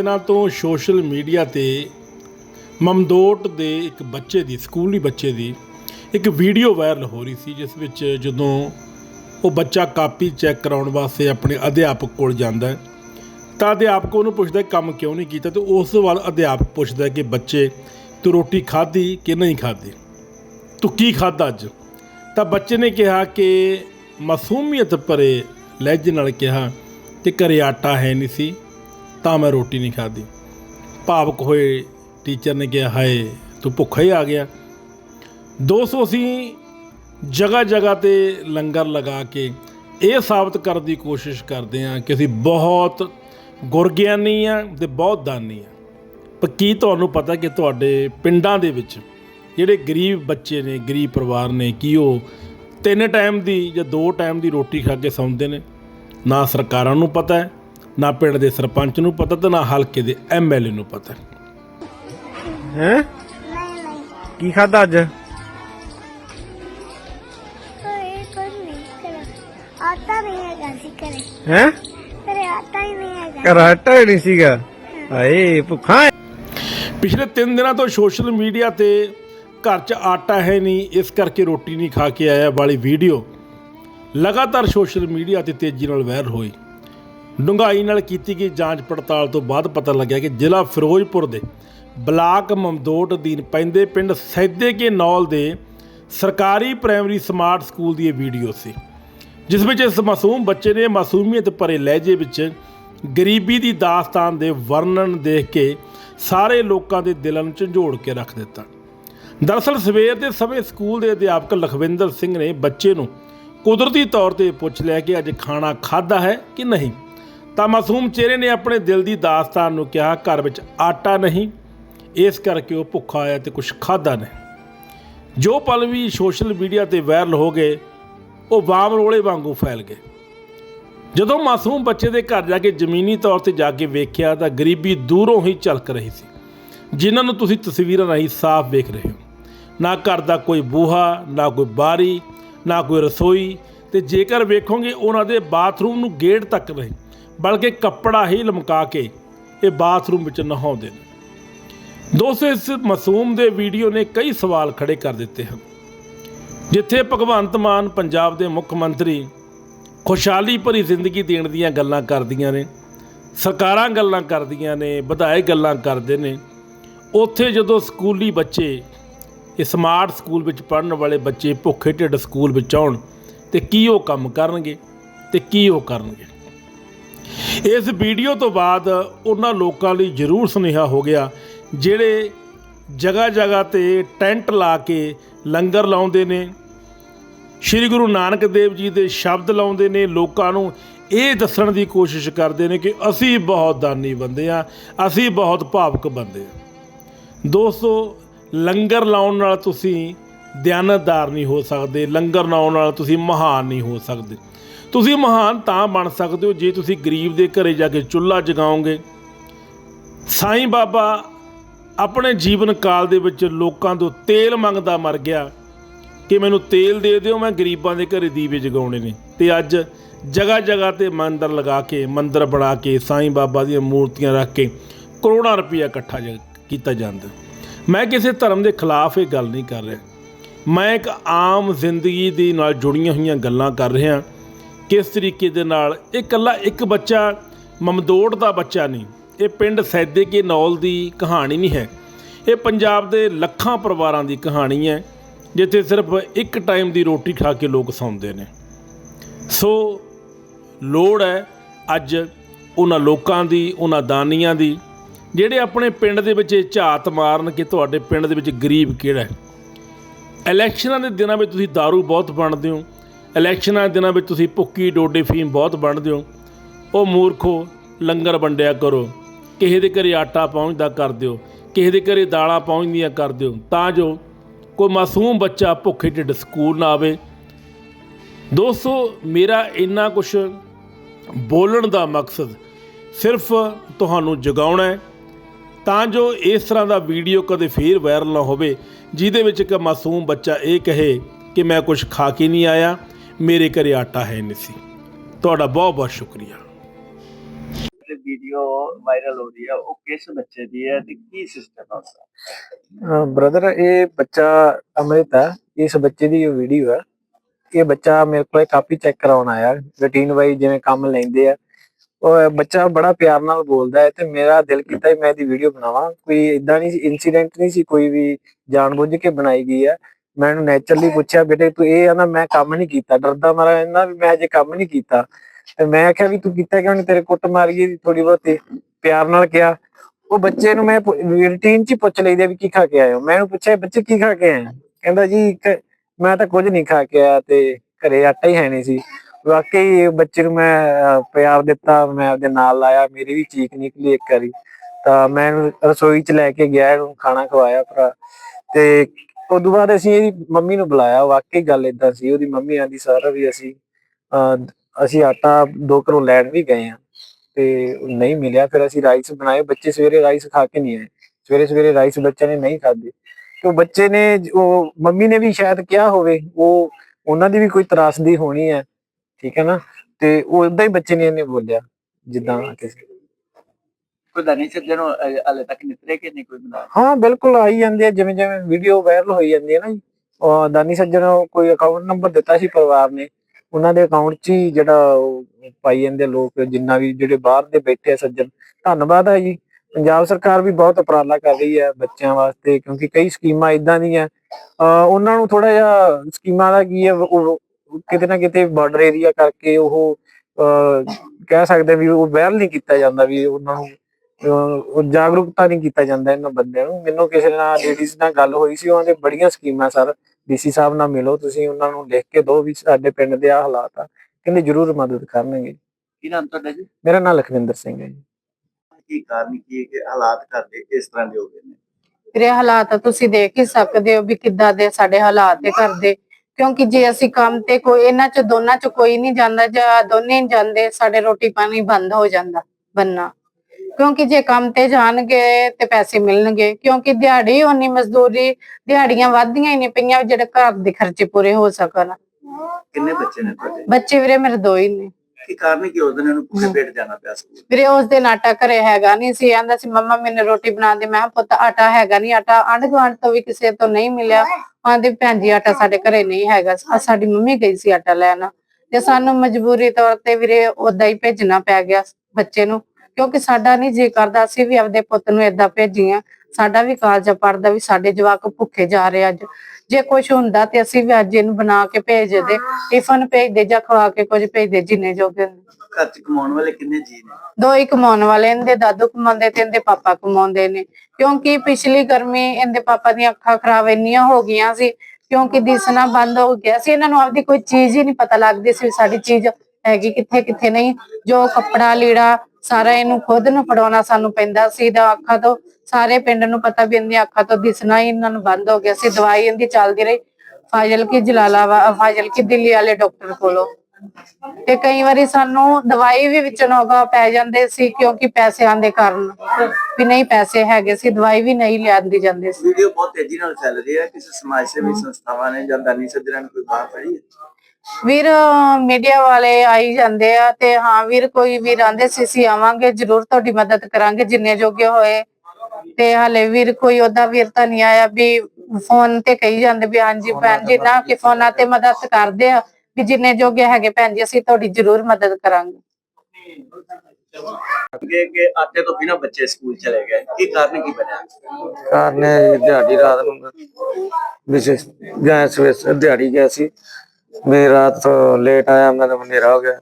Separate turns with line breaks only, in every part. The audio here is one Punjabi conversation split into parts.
ਦਿਨਾਂ ਤੋਂ ਸੋਸ਼ਲ ਮੀਡੀਆ ਤੇ ਮਮਦੋਟ ਦੇ ਇੱਕ ਬੱਚੇ ਦੀ, ਸਕੂਲੀ ਬੱਚੇ ਦੀ ਇੱਕ ਵੀਡੀਓ ਵਾਇਰਲ ਹੋ ਰਹੀ ਸੀ, ਜਿਸ ਵਿੱਚ ਜਦੋਂ ਉਹ ਬੱਚਾ ਕਾਪੀ ਚੈੱਕ ਕਰਾਉਣ ਵਾਸਤੇ ਆਪਣੇ ਅਧਿਆਪਕ ਕੋਲ ਜਾਂਦਾ ਹੈ, ਤਾਂ ਅਧਿਆਪਕ ਉਹਨੂੰ ਪੁੱਛਦਾ ਕੰਮ ਕਿਉਂ ਨਹੀਂ ਕੀਤਾ? ਤੇ ਉਸ ਵੱਲ ਅਧਿਆਪਕ ਪੁੱਛਦਾ ਕਿ ਬੱਚੇ, ਤੂੰ ਰੋਟੀ ਖਾਧੀ ਕਿ ਨਹੀਂ ਖਾਧੀ? ਤੂੰ ਕੀ ਖਾਧਾ ਅੱਜ? ਤਾਂ ਬੱਚੇ ਨੇ ਕਿਹਾ ਕਿ ਮਾਸੂਮੀਅਤ ਭਰੇ ਲਹਿਜੇ ਨਾਲ ਕਿਹਾ ਕਿ ਘਰੇ ਆਟਾ ਹੈ ਨਹੀਂ ਸੀ। ਤਾਂ ਮੈਂ ਰੋਟੀ ਨਹੀਂ ਖਾਧੀ। ਭਾਵਕ ਹੋਏ ਟੀਚਰ ਨੇ ਕਿਹਾ, ਹਾਏ, ਤੂੰ ਭੁੱਖਾ ਹੀ ਆ ਗਿਆ। ਦੋਸਤੋ, ਅਸੀਂ ਜਗ੍ਹਾ ਜਗ੍ਹਾ ਤੇ ਲੰਗਰ ਲਗਾ ਕੇ ਇਹ ਸਾਬਤ ਕਰਨ ਦੀ ਕੋਸ਼ਿਸ਼ ਕਰਦੇ ਹਾਂ ਕਿ ਅਸੀਂ ਬਹੁਤ ਗੁਰਗਿਆਨੀ ਆ ਤੇ ਬਹੁਤ ਦਾਨੀ ਆ ਪਰ ਕੀ ਤੁਹਾਨੂੰ ਪਤਾ ਕਿ ਤੁਹਾਡੇ ਪਿੰਡਾਂ ਦੇ ਵਿੱਚ ਜਿਹੜੇ ਗਰੀਬ ਬੱਚੇ ਨੇ, ਗਰੀਬ ਪਰਿਵਾਰ ਨੇ, ਕੀ ਉਹ ਤਿੰਨ ਟਾਈਮ ਦੀ ਜਾਂ ਦੋ ਟਾਈਮ ਦੀ ਰੋਟੀ ਖਾ ਕੇ ਸੌਂਦੇ ਨੇ? ਨਾ ਸਰਕਾਰਾਂ ਨੂੰ ਪਤਾ ਹੈ ਨਾ ਪਿੰਡ ਦੇ ਸਰਪੰਚ ਨੂੰ ਪਤਾ ਤੇ ਨਾ ਹਲਕੇ ਦੇ ਐਮਐਲਏ ਨੂੰ ਪਤਾ। ਹੈ?
ਕੀ ਖਾਦਾ ਅੱਜ?
ਕਰੇ ਆਟਾ ਨਹੀਂ ਹੈਗਾ ਸੀ ਕਰੇ
ਹੈ?
ਕਰੇ ਆਟਾ ਹੀ ਨਹੀਂ ਹੈਗਾ।
ਕਰਾਟਾ ਹੀ ਨਹੀਂ ਸੀਗਾ? ਹਾਏ ਭੁੱਖਾ ਹੈ।
ਪਿਛਲੇ 3 ਦਿਨਾਂ ਤੋਂ ਸੋਸ਼ਲ ਮੀਡੀਆ ਤੇ ਘਰ 'ਚ ਆਟਾ ਹੈ ਨਹੀਂ ਇਸ ਕਰਕੇ ਰੋਟੀ ਨਹੀਂ ਖਾ ਕੇ ਆਇਆ ਵਾਲੀ ਵੀਡੀਓ ਲਗਾਤਾਰ ਸੋਸ਼ਲ ਮੀਡੀਆ ਤੇ ਤੇਜ਼ੀ ਨਾਲ ਵਾਇਰਲ ਹੋਈ। ਡੂੰਘਾਈ ਨਾਲ ਕੀਤੀ ਗਈ ਜਾਂਚ ਪੜਤਾਲ ਤੋਂ ਬਾਅਦ ਪਤਾ ਲੱਗਿਆ ਕਿ ਜ਼ਿਲ੍ਹਾ ਫਿਰੋਜ਼ਪੁਰ ਦੇ ਬਲਾਕ ਮਮਦੋਟ ਅਧੀਨ ਪੈਂਦੇ ਪਿੰਡ ਸੈਦੇ ਕੇ ਨੌਲ ਦੇ ਸਰਕਾਰੀ ਪ੍ਰਾਇਮਰੀ ਸਮਾਰਟ ਸਕੂਲ ਦੀ ਇਹ ਵੀਡੀਓ ਸੀ, ਜਿਸ ਵਿੱਚ ਇਸ ਮਾਸੂਮ ਬੱਚੇ ਨੇ ਮਾਸੂਮੀਅਤ ਭਰੇ ਲਹਿਜੇ ਵਿੱਚ ਗਰੀਬੀ ਦੀ ਦਾਸਤਾਨ ਦੇ ਵਰਣਨ ਦੇਖ ਕੇ ਸਾਰੇ ਲੋਕਾਂ ਦੇ ਦਿਲਾਂ ਨੂੰ ਝੰਜੋੜ ਕੇ ਰੱਖ ਦਿੱਤਾ। ਦਰਅਸਲ ਸਵੇਰ ਦੇ ਸਮੇਂ ਸਕੂਲ ਦੇ ਅਧਿਆਪਕ ਲਖਵਿੰਦਰ ਸਿੰਘ ਨੇ ਬੱਚੇ ਨੂੰ ਕੁਦਰਤੀ ਤੌਰ ਤੇ ਪੁੱਛ ਲਿਆ ਕਿ ਅੱਜ ਖਾਣਾ ਖਾਦਾ ਹੈ ਕਿ ਨਹੀਂ। ਤਾਂ ਮਾਸੂਮ ਚਿਹਰੇ ਨੇ ਆਪਣੇ ਦਿਲ ਦੀ ਦਾਸਤਾਨ ਨੂੰ ਕਿਹਾ, ਘਰ ਵਿੱਚ ਆਟਾ ਨਹੀਂ। ਇਸ ਕਰਕੇ ਉਹ ਭੁੱਖਾ ਆਇਆ ਤੇ ਕੁਝ ਖਾਦਾ ਨਹੀਂ। ਜੋ ਪਲ ਵੀ ਸੋਸ਼ਲ ਮੀਡੀਆ ਤੇ ਵਾਇਰਲ ਹੋ ਗਏ, ਉਹ ਵਾਮ ਰੋਲੇ ਵਾਂਗੂ ਫੈਲ ਗਏ। ਜਦੋਂ ਮਾਸੂਮ ਬੱਚੇ ਦੇ ਘਰ ਜਾ ਕੇ ਜ਼ਮੀਨੀ ਤੌਰ ਤੇ ਜਾ ਕੇ ਵੇਖਿਆ, ਤਾਂ ਗਰੀਬੀ ਦੂਰੋਂ ਹੀ ਝਲਕ ਰਹੀ ਸੀ, ਜਿਨ੍ਹਾਂ ਨੂੰ ਤੁਸੀਂ ਤਸਵੀਰਾਂ ਰਾਹੀਂ ਸਾਫ਼ ਵੇਖ ਰਹੇ ਹੋ। ਨਾ ਘਰ ਦਾ ਕੋਈ ਬੂਹਾ, ਨਾ ਕੋਈ ਬਾਰੀ, ਨਾ ਕੋਈ ਰਸੋਈ, ਤੇ ਜੇਕਰ ਵੇਖੋਗੇ, ਉਹਨਾਂ ਦੇ ਬਾਥਰੂਮ ਨੂੰ ਗੇਟ ਤੱਕ ਨਹੀਂ। ਬਲਕਿ ਕੱਪੜਾ ਹੀ ਲਮਕਾ ਕੇ ਇਹ ਬਾਥਰੂਮ ਵਿੱਚ ਨਹਾਉਂਦੇ ਨੇ। ਦੋਸਤੋ, ਇਸ ਮਾਸੂਮ ਦੇ ਵੀਡੀਓ ਨੇ ਕਈ ਸਵਾਲ ਖੜੇ ਕਰ ਦਿੱਤੇ ਹਨ। ਜਿੱਥੇ ਭਗਵੰਤ ਮਾਨ ਪੰਜਾਬ ਦੇ ਮੁੱਖ ਮੰਤਰੀ ਖੁਸ਼ਹਾਲੀ ਭਰੀ ਜ਼ਿੰਦਗੀ ਦੇਣ ਦੀਆਂ ਗੱਲਾਂ ਕਰਦੀਆਂ ਨੇ, ਸਰਕਾਰਾਂ ਗੱਲਾਂ ਕਰਦੀਆਂ ਨੇ, ਵਿਧਾਇਕ ਗੱਲਾਂ ਕਰਦੇ ਨੇ, ਉੱਥੇ ਜਦੋਂ ਸਕੂਲੀ ਬੱਚੇ ਇਹ ਸਮਾਰਟ ਸਕੂਲ ਵਿੱਚ ਪੜ੍ਹਨ ਵਾਲੇ ਬੱਚੇ ਭੁੱਖੇ ਢਿੱਡ ਸਕੂਲ ਵਿੱਚ ਆਉਣ, ਤੇ ਕੀ ਉਹ ਕੰਮ ਕਰਨਗੇ ਤੇ ਕੀ ਉਹ ਕਰਨਗੇ? ਇਸ ਵੀਡੀਓ ਤੋਂ ਬਾਅਦ ਉਹਨਾਂ ਲੋਕਾਂ ਲਈ ਜ਼ਰੂਰ ਸੁਨੇਹਾ ਹੋ ਗਿਆ, ਜਿਹੜੇ ਜਗ੍ਹਾ ਜਗ੍ਹਾ ਤੇ ਟੈਂਟ ਲਾ ਕੇ ਲੰਗਰ ਲਾਉਂਦੇ ਨੇ। ਸ਼੍ਰੀ ਗੁਰੂ ਨਾਨਕ ਦੇਵ ਜੀ ਦੇ ਸ਼ਬਦ ਲਾਉਂਦੇ ਨੇ, ਲੋਕਾਂ ਨੂੰ ਇਹ ਦੱਸਣ ਦੀ ਕੋਸ਼ਿਸ਼ ਕਰਦੇ ਨੇ ਕਿ ਅਸੀਂ ਬਹੁਤ ਦਾਨੀ ਬੰਦੇ ਆ ਅਸੀਂ ਬਹੁਤ ਭਾਵਕ ਬੰਦੇ ਆ ਦੋਸਤੋ, ਲੰਗਰ ਲਾਉਣ ਨਾਲ ਤੁਸੀਂ ਦਿਆਨਤਦਾਰ ਨਹੀਂ ਹੋ ਸਕਦੇ, ਲੰਗਰ ਲਾਉਣ ਨਾਲ ਤੁਸੀਂ ਮਹਾਨ ਨਹੀਂ ਹੋ ਸਕਦੇ। ਤੁਸੀਂ ਮਹਾਨ ਤਾਂ ਬਣ ਸਕਦੇ ਹੋ ਜੇ ਤੁਸੀਂ ਗਰੀਬ ਦੇ ਘਰੇ ਜਾ ਕੇ ਚੁੱਲ੍ਹਾ ਜਗਾਓਗੇ। ਸਾਈਂ ਬਾਬਾ ਆਪਣੇ ਜੀਵਨ ਕਾਲ ਦੇ ਵਿੱਚ ਲੋਕਾਂ ਤੋਂ ਤੇਲ ਮੰਗਦਾ ਮਰ ਗਿਆ ਕਿ ਮੈਨੂੰ ਤੇਲ ਦੇ ਦਿਓ, ਮੈਂ ਗਰੀਬਾਂ ਦੇ ਘਰੇ ਦੀਵੇ ਜਗਾਉਣੇ ਨੇ। ਤੇ ਅੱਜ ਜਗ੍ਹਾ ਜਗ੍ਹਾ ਤੇ ਮੰਦਰ ਲਗਾ ਕੇ, ਮੰਦਰ ਬਣਾ ਕੇ, ਸਾਈਂ ਬਾਬਾ ਦੀਆਂ ਮੂਰਤੀਆਂ ਰੱਖ ਕੇ ਕਰੋੜਾਂ ਰੁਪਇਆ ਇਕੱਠਾ ਜ- ਕੀਤਾ ਜਾਂਦਾ। ਮੈਂ ਕਿਸੇ ਧਰਮ ਦੇ ਖਿਲਾਫ ਇਹ ਗੱਲ ਨਹੀਂ ਕਰ ਰਿਹਾ। ਮੈਂ ਇੱਕ ਆਮ ਜ਼ਿੰਦਗੀ ਦੇ ਨਾਲ ਜੁੜੀਆਂ ਹੋਈਆਂ ਗੱਲਾਂ ਕਰ ਰਿਹਾ। ਕਿਸ ਤਰੀਕੇ ਦੇ ਨਾਲ ਇਹ ਇਕੱਲਾ ਇੱਕ ਬੱਚਾ ਮਮਦੋੜ ਦਾ ਬੱਚਾ ਨਹੀਂ, ਇਹ ਪਿੰਡ ਸੈਦੇ ਕੇ ਨੌਲ ਦੀ ਕਹਾਣੀ ਨਹੀਂ ਹੈ। ਇਹ ਪੰਜਾਬ ਦੇ ਲੱਖਾਂ ਪਰਿਵਾਰਾਂ ਦੀ ਕਹਾਣੀ ਹੈ, ਜਿੱਥੇ ਸਿਰਫ ਇੱਕ ਟਾਈਮ ਦੀ ਰੋਟੀ ਖਾ ਕੇ ਲੋਕ ਸੌਂਦੇ ਨੇ। ਸੋ ਲੋੜ ਹੈ ਅੱਜ ਉਹਨਾਂ ਲੋਕਾਂ ਦੀ, ਉਹਨਾਂ ਦਾਨੀਆਂ ਦੀ, ਜਿਹੜੇ ਆਪਣੇ ਪਿੰਡ ਦੇ ਵਿੱਚ ਇਹ ਝਾਤ ਮਾਰਨ ਕਿ ਤੁਹਾਡੇ ਪਿੰਡ ਦੇ ਵਿੱਚ ਗਰੀਬ ਕਿਹੜਾ ਹੈ। ਇਲੈਕਸ਼ਨਾਂ ਦੇ ਦਿਨਾਂ ਵਿੱਚ ਤੁਸੀਂ दारू ਬਹੁਤ ਬਣਦੇ ਹੋ ਇਲੈਕਸ਼ਨਾਂ ਦੇ ਦਿਨਾਂ ਵਿੱਚ ਤੁਸੀਂ ਭੁੱਕੀ ਡੋਡੇ ਫੀਮ ਬਹੁਤ ਵੰਡਦੇ ਹੋ। ਉਹ ਮੂਰਖੋ, ਲੰਗਰ ਵੰਡਿਆ ਕਰੋ। ਕਿਸੇ ਦੇ ਘਰੇ ਆਟਾ ਪਹੁੰਚਦਾ ਕਰ ਦਿਓ। ਕਿਸੇ ਦੇ ਘਰੇ ਦਾਲਾਂ ਪਹੁੰਚਦੀਆਂ ਕਰ ਦਿਓ। ਤਾਂ ਜੋ ਕੋਈ ਮਾਸੂਮ ਬੱਚਾ ਭੁੱਖੇ ਢਿੱਡ ਸਕੂਲ ਨਾ ਆਵੇ। ਦੋਸਤੋ, ਮੇਰਾ ਇੰਨਾ ਕੁਝ ਬੋਲਣ ਦਾ ਮਕਸਦ ਸਿਰਫ ਤੁਹਾਨੂੰ ਜਗਾਉਣਾ ਹੈ। ਤਾਂ ਜੋ ਇਸ ਤਰ੍ਹਾਂ ਦਾ ਵੀਡੀਓ ਕਦੇ ਫੇਰ ਵਾਇਰਲ ਨਾ ਹੋਵੇ, ਜਿਹਦੇ ਵਿੱਚ ਇੱਕ ਮਾਸੂਮ ਬੱਚਾ ਇਹ ਕਹੇ ਕਿ ਮੈਂ ਕੁਝ ਖਾ ਕੇ ਨਹੀਂ ਆਇਆ। ਮੇਰੇ ਘਰੇ ਆਟਾ ਹੈ ਨਹੀਂ ਸੀ। ਤੁਹਾਡਾ ਬਹੁਤ ਬਹੁਤ ਸ਼ੁਕਰੀਆ।
ਤੇ ਵੀਡੀਓ
ਵੀਡੀਓ ਵਾਇਰਲ ਹੋ ਰਹੀ ਹੈ ਉਹ ਕਿਸ ਬੱਚੇ ਦੀ ਹੈ ਤੇ ਕੀ ਸਿਸਟਮ ਹੈ ਉਸਦਾ?
ਬ੍ਰਦਰ ਇਹ ਬੱਚਾ ਅੰਮ੍ਰਿਤ ਹੈ। ਇਸ ਬੱਚੇ ਦੀ ਜੋ ਵੀਡੀਓ ਹੈ। ਇਹ ਬੱਚਾ ਮੇਰੇ ਕੋਲ ਕਾਪੀ ਚੈੱਕ ਕਰਾਉਣ ਆਇਆ। ਰੂਟੀਨ ਵਾਈ ਜਿਵੇਂ ਕੰਮ ਲੈਂਦੇ ਆ। ਉਹ ਬੱਚਾ ਬੜਾ ਪਿਆਰ ਨਾਲ ਬੋਲਦਾ ਹੈ ਤੇ ਮੇਰਾ ਦਿਲ ਕੀਤਾ ਮੈਂ ਇਹਦੀ ਵੀਡੀਓ ਬਣਾਵਾਂ। ਕੋਈ ਇਦਾਂ ਨਹੀਂ ਇਨਸੀਡੈਂਟ ਨਹੀਂ ਸੀ ਕੋਈ ਵੀ ਜਾਣਬੁੱਝ ਕੇ ਬਣਾਈ ਗਈ ਹੈ। ਮੈਂ ਇਹਨੂੰ ਨੇਚਰਲੀ ਪੁੱਛਿਆ, ਬੇਟੇ ਤੂੰ ਇਹ ਆ ਮੈਂ ਕੰਮ ਨਹੀਂ ਕੀਤਾ। ਡਰਦਾ ਮਾਰਾ ਇਹਨਾਂ ਵੀ ਮੈਂ ਅਜੇ ਕੰਮ ਨਹੀਂ ਕੀਤਾ। ਤੇ ਮੈਂ ਆਖਿਆ ਵੀ ਤੂੰ ਕੀਤਾ ਕਿਉਂ ਨਹੀਂ ਤੇਰੇ ਕੁੱਟ ਮਾਰੀ ਥੋੜੀ ਬਹੁਤੀ। ਪਿਆਰ ਨਾਲ ਕਿਹਾ। ਉਹ ਬੱਚੇ ਨੂੰ ਮੈਂ ਰੂਟੀਨ ਚ ਪੁੱਛ ਲਈਦਾ ਵੀ ਕੀ ਖਾ ਕੇ ਆਏ ਹੋ? ਮੈਂ ਉਹਨੂੰ ਪੁੱਛਿਆ, ਬੱਚੇ ਕੀ ਖਾ ਕੇ ਆਏ? ਕਹਿੰਦਾ ਜੀ ਮੈਂ ਤਾਂ ਕੁਝ ਨਹੀਂ ਖਾ ਕੇ ਆਇਆ ਤੇ ਘਰੇ ਆਟਾ ਹੀ ਹੈ ਨਹੀਂ ਸੀ। ਵਾਕਈ ਬੱਚੇ ਨੂੰ ਮੈਂ ਪਿਆਰ ਦਿੱਤਾ, ਮੈਂ ਉਹਦੇ ਨਾਲ ਲਾਇਆ, ਮੇਰੀ ਵੀ ਚੀਕ ਨਿਕਲੀ ਇੱਕ ਵਾਰੀ। ਤਾਂ ਮੈਂ ਰਸੋਈ ਚ ਲੈ ਕੇ ਗਿਆ ਇਹਨੂੰ ਖਾਣਾ ਖਵਾਇਆ ਭਰਾ। ਤੇ ਉਦੋਂ ਬਾਅਦ ਅਸੀਂ ਇਹਦੀ ਮੰਮੀ ਨੂੰ ਬੁਲਾਇਆ, ਵਾਕਈ ਗੱਲ ਇਦਾਂ ਸੀ, ਉਹਦੀ ਮੰਮੀ ਆਂਦੀ, ਸਾਰਾ, ਵੀ ਅਸੀਂ ਅਸੀਂ ਆਟਾ ਦੋ ਘਰੋਂ ਲੈਣ ਵੀ ਗਏ ਆ ਤੇ ਨਹੀਂ ਮਿਲਿਆ, ਫਿਰ ਅਸੀਂ ਰਾਈਸ ਬਣਾਏ, ਬੱਚੇ ਸਵੇਰੇ ਰਾਈਸ ਖਾ ਕੇ ਨਹੀਂ ਆਏ, ਸਵੇਰੇ ਸਵੇਰੇ ਰਾਈਸ ਬੱਚਿਆਂ ਨੇ ਨਹੀਂ ਖਾਦੇ ਤੇ ਉਹ ਬੱਚੇ ਨੇ, ਉਹ ਮੰਮੀ ਨੇ ਵੀ ਸ਼ਾਇਦ ਕਿਹਾ ਹੋਵੇ, ਉਹ, ਉਹਨਾਂ ਦੀ ਵੀ ਕੋਈ ਤਰਾਸਦੀ ਹੋਣੀ ਹੈ, ਠੀਕ ਹੈ ਨਾ, ਤੇ ਉਹ ਉਦਾਂ ਹੀ ਬੱਚੇ ਨੇ ਇਹਨੇ ਬੋਲਿਆ, ਜਿੱਦਾਂ ਕਿਸੇ
ਕੋਈ ਸੱਜਣ ਨੂੰ ਤੱਕ ਨਿਤਰੇ ਕਿ ਨਹੀਂ ਕੋਈ ਬਣਾ
ਹਾਂ, ਬਿਲਕੁਲ ਆਈ ਜਾਂਦੇ ਆ ਜਿਵੇਂ ਜਿਵੇਂ ਵੀਡੀਓ ਵਾਇਰਲ ਹੋਈ ਜਾਂਦੀ ਹੈ ਨਾ ਜੀ। ਉਹ ਦਾਨੀ ਸੱਜਣ ਕੋਈ ਅਕਾਊਂਟ ਨੰਬਰ ਦਿੱਤਾ ਸੀ ਪਰਿਵਾਰ ਨੇ। ਉਹਨਾਂ ਦੇ ਅਕਾਊਂਟ 'ਚ ਹੀ ਜਿਹੜਾ ਪਾਈ ਜਾਂਦੇ ਲੋਕ, ਜਿੰਨਾ ਵੀ ਜਿਹੜੇ ਬਾਹਰ ਦੇ ਬੈਠੇ ਆ ਸੱਜਣ। ਧੰਨਵਾਦ ਹੈ ਜੀ। ਪੰਜਾਬ ਸਰਕਾਰ ਵੀ ਬਹੁਤ ਉਪਰਾਲਾ ਕਰ ਰਹੀ ਹੈ ਬੱਚਿਆਂ ਵਾਸਤੇ, ਕਿਉਂਕਿ ਕਈ ਸਕੀਮਾਂ ਇਦਾਂ ਦੀਆਂ ਉਹਨਾਂ ਨੂੰ ਥੋੜਾ ਜਿਹਾ ਸਕੀਮਾਂ ਦਾ ਕੀ ਹੈ ਕਿਤੇ ਨਾ ਕਿਤੇ ਬਾਰਡਰ ਏਰੀਆ ਕਰਕੇ ਉਹ, ਅਹ, ਕਹਿ ਸਕਦੇ ਵੀ ਉਹ ਵਾਇਰਲ ਨਹੀਂ ਕੀਤਾ ਜਾਂਦਾ ਵੀ ਉਹਨਾਂ ਨੂੰ ਜਾਗਰੂਕਤਾ ਨਹੀਂ ਕੀਤਾ ਜਾਂਦਾ ਇਹਨਾਂ ਬੰਦਿਆਂ ਨੂੰ। ਮੈਨੂੰ ਕਿਸੇ ਨਾਲ ਲੇਡੀਜ਼ ਨਾਲ ਗੱਲ ਹੋਈ ਸੀ ਉਹਨਾਂ ਦੇ ਬੜੀਆਂ ਸਕੀਮਾਂ ਸਰ। ਡੀਸੀ ਸਾਹਿਬ ਨਾਲ ਮਿਲੋ ਤੁਸੀਂ ਉਹਨਾਂ ਨੂੰ ਲਿਖ ਕੇ ਦਿਓ ਵੀ ਸਾਡੇ ਪਿੰਡ ਦੇ ਆ ਹਾਲਾਤ ਆ। ਕਹਿੰਦੇ ਜ਼ਰੂਰ ਮਦਦ ਕਰਨਗੇ।
ਕੀ ਨਾਮ ਤੁਹਾਡਾ ਜੀ?
ਮੇਰਾ ਨਾਮ ਲਖਵਿੰਦਰ ਸਿੰਘ ਹੈ ਜੀ।
ਕੀ ਕਾਰਨ ਕੀ ਹੈ ਕਿ ਹਾਲਾਤ ਘਰ ਦੇ ਇਸ ਤਰ੍ਹਾਂ ਦੇ ਹੋ ਗਏ ਨੇ?
ਵੀਰੇ ਹਾਲਾਤ ਤੁਸੀਂ ਦੇਖ ਹੀ ਸਕਦੇ ਹੋ ਵੀ ਕਿੱਦਾਂ ਦੇ ਸਾਡੇ ਹਾਲਾਤ ਦੇ ਘਰ ਦੇ ਕਿਉਂਕਿ ਜੇ ਅਸੀਂ ਕੰਮ ਤੇ ਕੋਈ ਇਹਨਾਂ ਚ ਦੋਨਾਂ ਚ ਕੋਈ ਨਹੀਂ ਜਾਂਦਾ ਜਾਂ ਦੋਨੇ ਨਹੀਂ ਜਾਂਦੇ ਸਾਡੇ ਰੋਟੀ ਪਾਣੀ ਬੰਦ ਹੋ ਜਾਂਦਾ ਬੰਨਾ ਕਿਉਂਕਿ ਜੇ ਕੰਮ ਤੇ ਜਾਣਗੇ ਤੇ ਪੈਸੇ ਮਿਲਣਗੇ ਕਿਉਂਕਿ ਦਿਹਾੜੀ ਉਨੀ ਮਜ਼ਦੂਰੀ ਦਿਹਾੜੀਆਂ ਵੱਧਦੀਆਂ ਹੀ ਨਹੀਂ ਪਈਆਂ ਜਿਹੜੇ ਘਰ ਦੇ ਖਰਚੇ ਪੂਰੇ ਹੋ ਸਕਣ।
ਕਿੰਨੇ ਬੱਚੇ ਨੇ ਤੁਹਾਡੇ?
ਬੱਚੇ ਵੀਰੇ ਮੇਰੇ ਦੋ ਹੀ ਨੇ।
ਕੀ ਕਾਰਨ ਕੀ ਉਸ ਦਿਨ ਇਹਨੂੰ ਭੁੱਖੇ ਪੇਟ ਜਾਣਾ ਪਿਆ ਸਕੂਲ
ਵੀਰੇ ਉਸ ਦਿਨ ਆਟਾ ਘਰੇ ਹੈਗਾ ਨਹੀਂ ਸੀ ਆਂਦਾ ਸੀ ਮੰਮਾ ਮੈਨੂੰ ਰੋਟੀ ਬਣਾ ਦੇ। ਮੈਂ ਕਿਹਾ ਪੁੱਤ ਆਟਾ ਹੈਗਾ ਨਹੀਂ ਆਟਾ ਆਂਢ ਗੁਆਂਢ ਤੋਂ ਵੀ ਕਿਸੇ ਤੋਂ ਨਹੀਂ ਮਿਲਿਆ। ਆਂਦੇ ਭੈਣ ਜੀ ਆਟਾ ਸਾਡੇ ਘਰੇ ਨਹੀਂ ਹੈਗਾ। ਆ ਸਾਡੀ ਮੰਮੀ ਗਈ ਸੀ ਆਟਾ ਲੈਣ। ਤੇ ਸਾਨੂੰ ਮਜਬੂਰੀ ਤੌਰ ਤੇ ਵੀਰੇ ਉਦਾਂ ਹੀ ਭੇਜਣਾ ਪੈ ਗਿਆ ਬੱਚੇ ਨੂੰ। ਕਿਉਂਕਿ ਸਾਡਾ ਨਹੀਂ ਜੀ ਕਰਦਾ ਅਸੀਂ ਵੀ ਆਪਦੇ ਪੁੱਤ ਨੂੰ ਏਦਾਂ ਭੇਜੀਆਂ। ਸਾਡਾ ਵੀ ਕਾਲਜ ਪੜਦਾ ਵੀ ਸਾਡੇ ਜਵਾਕ ਭੁੱਖੇ ਜਾ ਰਹੇ ਅੱਜ। ਜੇ ਕੁਝ ਹੁੰਦਾ ਤੇ ਅਸੀਂ ਵੀ ਅੱਜ ਇਹਨੂੰ ਬਣਾ ਕੇ ਭੇਜ ਦੇ ਟਿਫਨ ਭੇਜ ਦੇ ਜਾਂ ਖਵਾ ਕੇ ਕੁਝ ਭੇਜ ਦੇ ਜਿੰਨੇ ਜੋਗੇ।
ਘਰ ਚ ਕਮਾਉਣ ਵਾਲੇ ਕਿੰਨੇ ਜੀ ਨੇ?
ਦੋ ਹੀ ਕਮਾਉਣ ਵਾਲੇ ਇਹਦੇ ਦਾਦੂ ਕਮਾਉਂਦੇ ਤੇ ਇਹਦੇ ਪਾਪਾ ਕਮਾਉਂਦੇ ਨੇ। ਕਿਉਂਕਿ ਪਿਛਲੀ ਗਰਮੀ ਇਹਦੇ ਪਾਪਾ ਦੀਆਂ ਅੱਖਾਂ ਖਰਾਬ ਇੰਨੀਆਂ ਹੋ ਗਈਆਂ ਸੀ ਕਿਉਂਕਿ ਦਿਸਣਾ ਬੰਦ ਹੋ ਗਿਆ ਸੀ। ਇਹਨਾਂ ਨੂੰ ਆਪਦੀ ਕੋਈ ਚੀਜ਼ ਹੀ ਨਹੀਂ ਪਤਾ ਲੱਗਦੀ ਸੀ ਵੀ ਸਾਡੀ ਚੀਜ਼ ਹੈਗੀ ਕਿੱਥੇ ਕਿੱਥੇ ਨਹੀਂ। ਜੋ ਕੱਪੜਾ ਲੀੜਾ ਸਾਰਾ ਇਹਨੂੰ ਖੁਦ ਨੂੰ ਫੜਾਉਣਾ ਸਾਨੂੰ ਪੈਂਦਾ ਸੀ ਦਾ ਅੱਖਾਂ ਤੋਂ ਸਾਰੇ ਪਿੰਡ ਨੂੰ ਪਤਾ ਵੀ ਇਹਦੀਆਂ ਅੱਖਾਂ ਤੋਂ ਦਿਸਣਾ ਹੀ ਇਹਨਾਂ ਨੂੰ ਬੰਦ ਹੋ ਗਿਆ ਸੀ, ਦਵਾਈ ਇਹਦੀ ਚੱਲਦੀ ਰਹੀ। ਫਾਜ਼ਲ ਕੀ ਜਲਾਲਾਬਾਦ ਫਾਜ਼ਲ ਕੀ ਦਿੱਲੀ ਵਾਲੇ ਡਾਕਟਰ ਕੋਲੋਂ। ਤੇ ਕਈ ਵਾਰੀ ਸਾਨੂੰ ਦਵਾਈ ਵੀ ਵਿੱਚ ਨੋਗਾ ਪੈ ਜਾਂਦੇ ਸੀ ਕਿਉਂਕਿ ਪੈਸੇ ਦੇ ਕਾਰਨ ਵੀ ਨਹੀਂ ਪੈਸੇ ਹੈਗੇ ਸੀ, ਦਵਾਈ ਵੀ ਨਹੀਂ ਲਿਆਂਦੀ ਜਾਂਦੇ ਸੀ।
ਵੀਡੀਓ ਬਹੁਤ ਤੇਜ਼ੀ ਨਾਲ ਚੱਲ ਰਹੀ ਹੈ, ਕਿਸੇ ਸਮਾਜ ਸੇਵੀ ਸੰਸਥਾਵਾਂ ਨੇ ਜਾਂ ਦਾਨੀ ਸੱਜਣਾਂ ਨੇ ਕੋਈ ਬਾਹਰ ਫੜੀ ਹੈ?
ਵੀਰ ਮੀਡੀਆ ਵਾਲੇ ਆਈ ਜਾਂਦੇ ਆ ਤੇ ਹਾਂ ਵੀਰ ਕੋਈ ਵੀਰ ਆਂਦੇ ਸੀ ਅਸੀਂ ਆਵਾਂਗੇ ਜਰੂਰ ਤੁਹਾਡੀ ਮਦਦ ਕਰਾਂਗੇ ਜਿੰਨੇ ਜੋਗੇ ਹੋਏ। ਤੇ ਹਲੇ ਵੀਰ ਕੋਈ ਉਹਦਾ ਵੀਰ ਤਾਂ ਨਹੀਂ ਆਇਆ ਵੀ ਫੋਨ ਤੇ ਕਹੀ ਜਾਂਦੇ ਵੀ ਹਾਂਜੀ ਭੈਣ ਜੀ ਨਾ ਕਿ ਫੋਨਾਂ ਤੇ ਮਦਦ ਕਰਦੇ ਆ ਵੀ ਜਿੰਨੇ ਜੋਗੇ ਹੈਗੇ ਭੈਣ ਜੀ ਅਸੀਂ ਤੁਹਾਡੀ ਜਰੂਰ ਮਦਦ ਕਰਾਂਗੇ।
ਕਿ ਕਿ ਆਟੇ ਤੋਂ ਬਿਨਾਂ ਬੱਚੇ ਸਕੂਲ ਚਲੇ ਗਏ ਕੀ ਕਾਰਨ ਕੀ ਬਣਿਆ?
ਕਾਰਨ ਦਿਹਾੜੀ ਰਾਤ ਨੂੰ ਵਿਸ਼ੇਸ਼ ਗਿਆ ਸਵੇਰੇ ਦਿਹਾੜੀ ਗਿਆ ਸੀ। ਮੈਂ ਰਾਤ ਤੋਂ ਲੇਟ ਆਇਆ ਮੈਨੂੰ ਹਨੇਰਾ ਹੋ ਗਿਆ।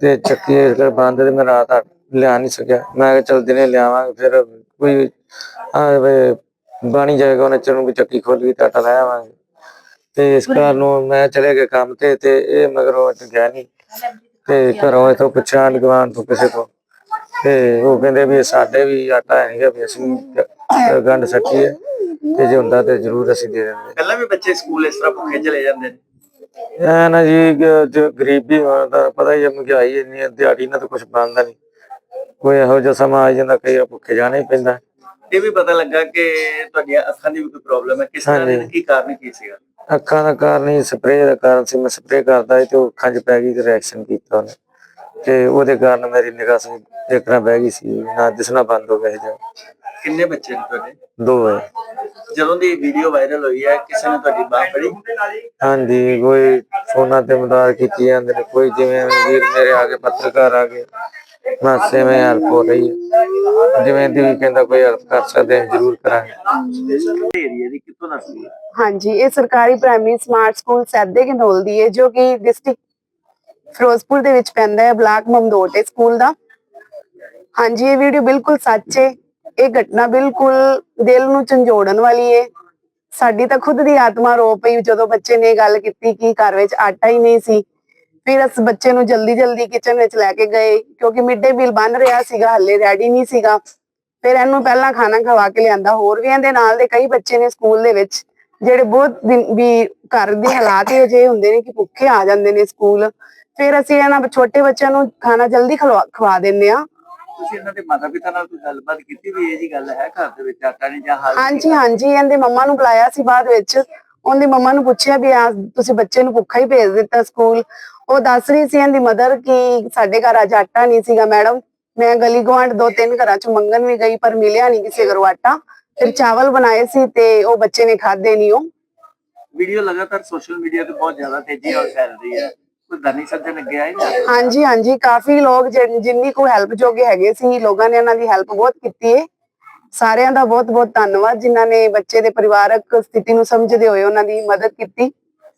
ਤੇ ਚੱਕੀ ਇਸ ਕਰਕੇ ਬੰਦ ਤੇ ਮੈਂ ਰਾਤ ਆ- ਲਿਆ ਨਹੀਂ ਸਕਿਆ। ਮੈਂ ਕਿਹਾ ਚਲ ਦਿਨੇ ਲਿਆਵਾਂਗੇ ਫਿਰ ਕੋਈ ਆ ਵੇ ਬਾਣੀ ਜਾਏਗਾ ਉਹਨੇ ਚਨੂੰ ਚੱਕੀ ਖੋਲ ਗਈ ਤਾਂ ਆਟਾ ਲੈ ਆਵਾਂਗੇ। ਤੇ ਇਸ ਕਾਰਨ ਨੂੰ ਮੈਂ ਚਲੇ ਗਿਆ ਕੰਮ ਤੇ ਤੇ ਇਹ ਮਗਰੋਂ ਗਿਆ ਨਹੀਂ। ਤੇ ਘਰੋਂ ਇਥੋਂ ਪੁੱਛਿਆ ਗਵਾਨ ਤੋਂ ਕਿਸੇ ਤੋਂ। ਤੇ ਉਹ ਕਹਿੰਦੇ ਵੀ ਸਾਡੇ ਵੀ ਆਟਾ ਹੈ ਨਹੀਂਗਾ ਵੀ ਅਸੀਂ ਗੰਢ ਸੱਟੀ ਹੈ ਤੇ ਜੇ ਹੁੰਦਾ ਤੇ ਜ਼ਰੂਰ ਅਸੀਂ ਦੇ ਦਿੰਦੇ।
ਪਹਿਲਾਂ ਵੀ ਬੱਚੇ ਸਕੂਲ ਇਸ ਤਰ੍ਹਾਂ ਭੁੱਖੇ ਚਲੇ ਜਾਂਦੇ ਨੇ।
ਐ ਨਾ ਜੀ ਜੋ ਗਰੀਬੀ ਹੋਣ ਦਾ ਪਤਾ ਹੀ ਹੈ ਮਹਿੰਗਾਈ ਇੰਨੀ ਹੈ ਦਿਹਾੜੀ ਨਾਲ ਤਾਂ ਕੁਝ ਬਣਦਾ ਨਹੀਂ। ਕੋਈ ਇਹੋ ਜਿਹਾ ਸਮਾਂ ਆ ਜਾਂਦਾ ਕਈ ਵਾਰ ਭੁੱਖੇ ਜਾਣਾ ਹੀ ਪੈਂਦਾ।
ਇਹ ਵੀ ਪਤਾ ਲੱਗਾ ਕਿ ਤੁਹਾਡੀਆਂ ਅੱਖਾਂ ਦੀ ਵੀ ਕੋਈ ਪ੍ਰੋਬਲਮ ਹੈ। ਕਿਸ ਤਰ੍ਹਾਂ ਦੀ
ਹਾਂਜੀ।
ਕੀ ਕਾਰਨ ਕੀ ਸੀਗਾ?
ਅੱਖਾਂ ਦਾ ਕਾਰਨ ਹੀ ਸਪਰੇਅ ਦਾ ਕਾਰਨ ਸੀ। ਮੈਂ ਸਪਰੇਅ ਕਰਦਾ ਸੀ ਤੇ ਉਹ ਅੱਖਾਂ 'ਚ ਪੈ ਗਈ ਤੇ ਰਿਐਕਸ਼ਨ ਕੀਤਾ ਉਹਨੇ।
ਤੇ ਉਹਦੇ ਕਾਰਨ ਮੇਰੀ ਨਿਗਾਹ ਸੇ ਦੇਖਣਾ ਬਹਿ ਗਈ ਸੀ। ਨਾ ਦਿਸਣਾ ਬੰਦ ਹੋ ਗਿਆ ਸੀ। ਜਾਂ
ਕਿੰਨੇ ਬੱਚੇ ਨੇ ਤੁਹਾਡੇ?
ਦੋ ਹੈ।
ਜਦੋਂ ਦੀ ਵੀਡੀਓ ਵਾਇਰਲ ਹੋਈ ਹੈ ਕਿਸੇ ਨੇ ਤੁਹਾਡੀ ਬਾਹ ਫੜੀ?
ਹਾਂਜੀ ਕੋਈ ਫੋਨਾਂ ਤੇ ਮਦਦ ਕੀਤੀ ਜਾਂਦੇ ਨੇ ਕੋਈ ਜਿਵੇਂ ਵੀਰ ਮੇਰੇ ਆ ਗਏ ਪੱਤਰਕਾਰ ਆ ਗਏ ਮਾਸੇ ਮੈਂ ਹੈਲਪ ਹੋ ਰਹੀ ਹੈ। ਜਿਵੇਂ ਦੀ ਵੀ ਕਹਿੰਦਾ ਕੋਈ ਹੈਲਪ ਕਰ ਸਕਦੇ ਹਾਂ ਜ਼ਰੂਰ ਕਰਾਂਗੇ।
ਏਰੀਆ ਦੀ ਕਿੱਥੋਂ ਦਾ ਸੀ
ਹਾਂਜੀ ਇਹ ਸਰਕਾਰੀ primary smart school Saide Ghanaul ਦੀ ਹੈ ਜੋ ਕਿ ਡਿਸਟ੍ਰਿਕਟ ਫਿਰੋਜ਼ਪੁਰ ਦੇ ਵਿੱਚ ਪੈਂਦਾ ਹੈ ਬਲਾਕ ਮਮਦੋਟ ਸਕੂਲ ਦਾ। ਹਾਂਜੀ ਇਹ ਵੀਡੀਓ ਬਿਲਕੁਲ ਸੱਚ ਹੈ। ਇਹ ਘਟਨਾ ਬਿਲਕੁਲ ਦਿਲ ਨੂੰ ਝੰਜੋੜਨ ਵਾਲੀ ਹੈ ਸਾਡੀ ਤਾਂ ਖੁਦ ਦੀ ਆਤਮਾ ਰੋ ਪਈ ਜਦੋਂ ਬੱਚੇ ਨੇ ਇਹ ਗੱਲ ਕੀਤੀ ਕਿ ਘਰ ਵਿੱਚ ਆਟਾ ਹੀ ਨਹੀਂ ਸੀ। ਫਿਰ ਇਸ ਬੱਚੇ ਨੂੰ ਜਲਦੀ ਜਲਦੀ ਕਿਚਨ ਵਿੱਚ ਲੈ ਕੇ ਗਏ, ਕਿਉਂਕਿ ਮਿਡ ਡੇ ਮੀਲ ਬਣ ਰਿਹਾ ਸੀਗਾ, ਹੱਲੇ ਰੈਡੀ ਨਹੀਂ ਸੀਗਾ। ਫਿਰ ਇਹਨੂੰ ਪਹਿਲਾਂ ਖਾਣਾ ਖਵਾ ਕੇ ਲਿਆਂਦਾ, ਹੋਰ ਵੀ ਇਹਦੇ ਨਾਲ ਦੇ ਕਈ ਬੱਚੇ ਨੇ ਸਕੂਲ ਦੇ ਵਿੱਚ, ਜਿਹੜੇ ਬਹੁਤ ਦਿਨ ਵੀ ਘਰ ਦੇ ਹਾਲਾਤ ਹੀ ਅਜੇ ਹੁੰਦੇ ਨੇ ਕਿ ਭੁੱਖੇ ਆ ਜਾਂਦੇ ਨੇ ਸਕੂਲ ਫਿਰ ਅਸੀਂ ਇਹਨਾਂ ਛੋਟੇ ਬੱਚਿਆਂ ਨੂੰ ਖਾਣਾ ਜਲਦੀ ਖਲਵਾ- ਖਵਾ ਦਿੰਦੇ ਆ
ਤੁਸੀਂ ਇਹਨਾਂ ਦੇ ਮਾਤਾ ਪਿਤਾ ਨਾਲ ਕੋਈ ਗੱਲਬਾਤ ਕੀਤੀ ਵੀ ਇਹ ਜੀ ਗੱਲ ਹੈ ਘਰ ਦੇ ਵਿੱਚ ਆਟਾ ਨਹੀਂ ਜਾਂ ਹਾਲ
ਹਾਂਜੀ ਹਾਂਜੀ ਇਹਦੇ ਮੰਮਾ ਨੂੰ ਬੁਲਾਇਆ ਸੀ ਬਾਅਦ ਵਿੱਚ। ਉਹਦੀ ਮੰਮਾ ਨੂੰ ਪੁੱਛਿਆ ਵੀ ਆ ਤੁਸੀਂ ਬੱਚੇ ਨੂੰ ਭੁੱਖਾ ਹੀ ਭੇਜ ਦਿੱਤਾ ਸਕੂਲ। ਉਹ ਦੱਸ ਰਹੀ ਸੀ ਇਹਦੀ ਮਦਰ ਕਿ ਸਾਡੇ ਘਰ ਅੱਜ ਆਟਾ ਨਹੀਂ ਸੀਗਾ ਮੈਡਮ। ਮੈਂ ਗਲੀ ਗੁਆਂਢ ਦੋ ਤਿੰਨ ਘਰਾਂ ਚ ਮੰਗਣ ਵੀ ਗਈ ਪਰ ਮਿਲਿਆ ਨਹੀਂ ਕਿਸੇ ਘਰੋਂ ਆਟਾ। ਫਿਰ ਚਾਵਲ ਬਣਾਏ ਸੀ ਤੇ ਉਹ ਬੱਚੇ ਨੇ ਖਾਦੇ ਨਹੀਂ ਉਹ।
ਵੀਡੀਓ ਲਗਾਤਾਰ ਸੋਸ਼ਲ ਮੀਡੀਆ ਤੇ ਬਹੁਤ ਜ਼ਿਆਦਾ ਤੇਜ਼ੀ ਨਾਲ ਫੈਲ ਰਹੀ ਹੈ। ਦਾਨੀ ਸੱਜਣ ਅੱਗੇ ਆਏ ਨਾ
ਹਾਂਜੀ ਹਾਂਜੀ ਕਾਫੀ ਲੋਕ ਜਿਨ- ਜਿੰਨੀ ਕੋ ਹੈਲਪ ਜੋਗੇ ਹੈਗੇ ਸੀ ਲੋਕਾਂ ਨੇ ਇਹਨਾਂ ਦੀ ਹੈਲਪ ਬਹੁਤ ਕੀਤੀ ਹੈ ਸਾਰਿਆਂ ਦਾ ਬਹੁਤ ਬਹੁਤ ਧੰਨਵਾਦ ਜਿਨ੍ਹਾਂ ਨੇ ਬੱਚੇ ਦੇ ਪਰਿਵਾਰਕ ਸਥਿਤੀ ਨੂੰ ਸਮਝਦੇ ਹੋਏ ਉਹਨਾਂ ਦੀ ਮਦਦ ਕੀਤੀ।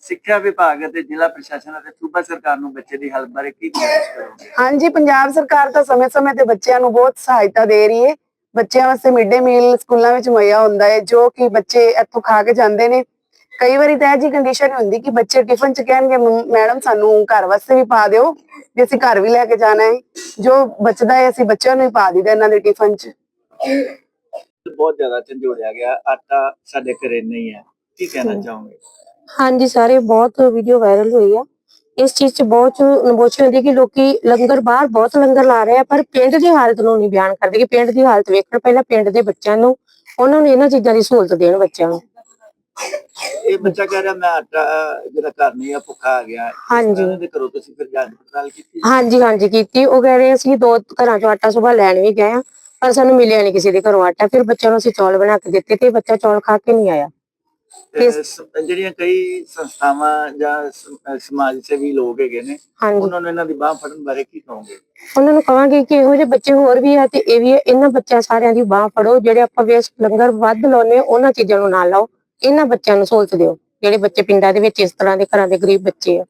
ਸਿੱਖਿਆ ਵਿਭਾਗ ਅਤੇ ਜ਼ਿਲ੍ਹਾ ਪ੍ਰਸ਼ਾਸਨ ਅਤੇ ਸੂਬਾ ਸਰਕਾਰ ਨੂੰ ਬੱਚੇ ਦੀ ਹੈਲਪ ਬਾਰੇ ਕੀ ਕੋਸ਼ਿਸ਼ ਕਰੋਗੇ?
ਹਾਂਜੀ ਪੰਜਾਬ ਸਰਕਾਰ ਤਾਂ ਸਮੇਂ-ਸਮੇਂ ਤੇ ਬੱਚਿਆਂ ਨੂੰ ਬਹੁਤ ਸਹਾਇਤਾ ਦੇ ਰਹੀ ਹੈ ਬੱਚਿਆਂ ਵਾਸਤੇ ਮਿਡ ਡੇ ਮੀਲ ਸਕੂਲਾਂ ਵਿੱਚ ਮੁਹੱਈਆ ਹੁੰਦਾ ਹੈ ਜੋ ਕਿ ਬੱਚੇ ਇੱਥੋਂ ਖਾ ਕੇ ਜਾਂਦੇ ਨੇ। ਕਈ ਵਾਰੀ ਤਾਂ ਇਹ ਜੀ ਕੰਡੀਸ਼ਨ ਹੁੰਦੀ ਕਿ ਬੱਚੇ ਟਿਫਨ ਚ ਕਹਿਣਗੇ "ਮੰਮ- ਮੈਡਮ ਸਾਨੂੰ ਘਰ ਵਾਸਤੇ ਵੀ ਪਾ ਦਿਓ ਵੀ ਅਸੀਂ ਘਰ ਵੀ ਲੈ ਕੇ ਜਾਣਾ ਹੈ। ਜੋ ਬਚਦਾ ਹੈ ਅਸੀਂ ਬੱਚਿਆਂ ਨੂੰ ਹੀ ਪਾ ਦਿੰਦੇ ਇਹਨਾਂ ਦੇ ਟਿਫਨ ਚ।
ਬਹੁਤ ਜ਼ਿਆਦਾ ਝੰਜੋੜਿਆ ਗਿਆ। ਆਟਾ ਸਾਡੇ ਘਰੇ ਨਹੀਂ ਹੈ। ਕੀ ਕਹਿਣਾ ਚਾਹੋਗੇ?
ਹਾਂਜੀ ਸਾਰੇ ਬਹੁਤ ਵੀਡੀਓ ਵਾਇਰਲ ਹੋਈ ਆ। ਇਸ ਚੀਜ਼ 'ਚ ਬਹੁਤ ਨਬੋਚੀ ਹੁੰਦੀ ਕਿ ਲੋਕੀ ਲੰਗਰ ਬਾਹਰ ਬਹੁਤ ਲੰਗਰ ਲਾ ਰਹੇ ਆ ਪਰ ਪਿੰਡ ਦੀ ਹਾਲਤ ਨੂੰ ਨਹੀਂ ਬਿਆਨ ਕਰਦੇ ਕਿ ਪਿੰਡ ਦੀ ਹਾਲਤ ਵੇਖਣ ਪਹਿਲਾਂ ਪਿੰਡ ਦੇ ਬੱਚਿਆਂ ਨੂੰ ਉਹਨਾਂ ਨੂੰ ਇਹਨਾਂ ਚੀਜ਼ਾਂ ਦੀ ਸਹੂਲਤ ਦੇਣ ਬੱਚਿਆਂ ਨੂੰ।
ਇਹ ਬੱਚਾ ਕਹਿ ਰਿਹਾ ਮੈਂ ਆਟਾ ਜਿਹੜਾ ਘਰ ਨਹੀਂ ਆ ਭੁੱਖਾ ਆ ਗਿਆ।
ਹਾਂਜੀ।
ਇਹਨਾਂ ਦੇ ਘਰੋਂ ਤੁਸੀਂ ਫਿਰ ਜਾਂਚ ਪੜਤਾਲ ਕੀਤੀ?
ਹਾਂਜੀ ਹਾਂਜੀ ਕੀਤੀ। ਉਹ ਕਹਿ ਰਹੇ ਅਸੀਂ ਦੋ ਘਰਾਂ ਚੋਂ ਆਟਾ ਸੁਬਾ ਲੈਣ ਵੀ ਗਏ ਆ ਪਰ ਸਾਨੂੰ ਮਿਲਿਆ ਨਹੀਂ ਕਿਸੇ ਦੇ ਘਰੋਂ ਆਟਾ। ਫਿਰ ਬੱਚਿਆਂ ਨੂੰ ਅਸੀਂ ਚੌਲ ਬਣਾ ਕੇ ਦਿੱਤੇ ਤੇ ਬੱਚਾ ਚੌਲ ਖਾ ਕੇ ਨਹੀਂ ਆਇਆ।
ਜਿਹੜੀਆਂ ਕਈ ਸੰਸਥਾਵਾਂ ਜਾਂ ਸਮਾਜ ਸੇਵੀ ਲੋਕ ਹੈਗੇ ਨੇ ਉਹਨਾਂ ਨੂੰ ਇਹਨਾਂ ਦੀ ਬਾਹ ਫੜਨ ਬਾਰੇ ਕੀ ਕਹੋਗੇ?
ਉਹਨਾਂ ਨੂੰ ਕਹਾਂਗੇ ਕਿ ਇਹੋ ਜਿਹੇ ਬੱਚੇ ਹੋਰ ਵੀ ਆ ਤੇ ਇਹ ਵੀ ਇਹਨਾਂ ਬੱਚਿਆਂ ਸਾਰਿਆਂ ਦੀ ਬਾਹ ਫੜੋ ਜਿਹੜੇ ਆਪਾਂ ਵੇਸਟ ਲੰਗਰ ਵੱਧ ਲਾਉਨੇ ਉਹਨਾਂ ਚੀਜ਼ਾਂ ਨੂੰ ਨਾ ਲਾਓ। ਇਹਨਾਂ ਬੱਚਿਆਂ ਨੂੰ ਸਹੂਲਤ ਦਿਓ ਜਿਹੜੇ ਬੱਚੇ ਪਿੰਡਾਂ ਦੇ ਵਿੱਚ ਇਸ ਤਰ੍ਹਾਂ ਦੇ ਘਰਾਂ ਦੇ ਗਰੀਬ ਬੱਚੇ ਆ।